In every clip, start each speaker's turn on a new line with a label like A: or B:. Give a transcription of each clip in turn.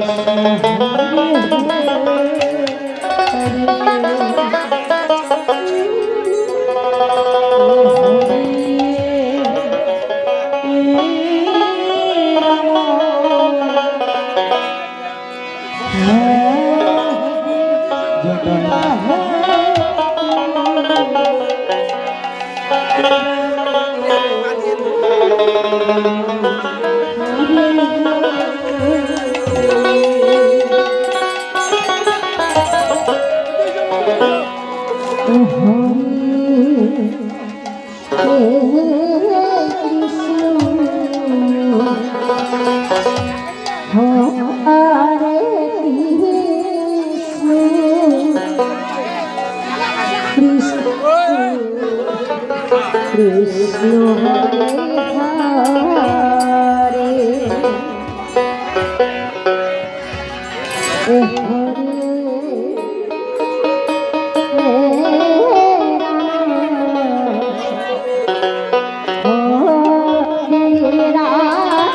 A: Thank you. Krishna Hare Hare A Hare Ram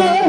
A: Oh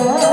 A: Hare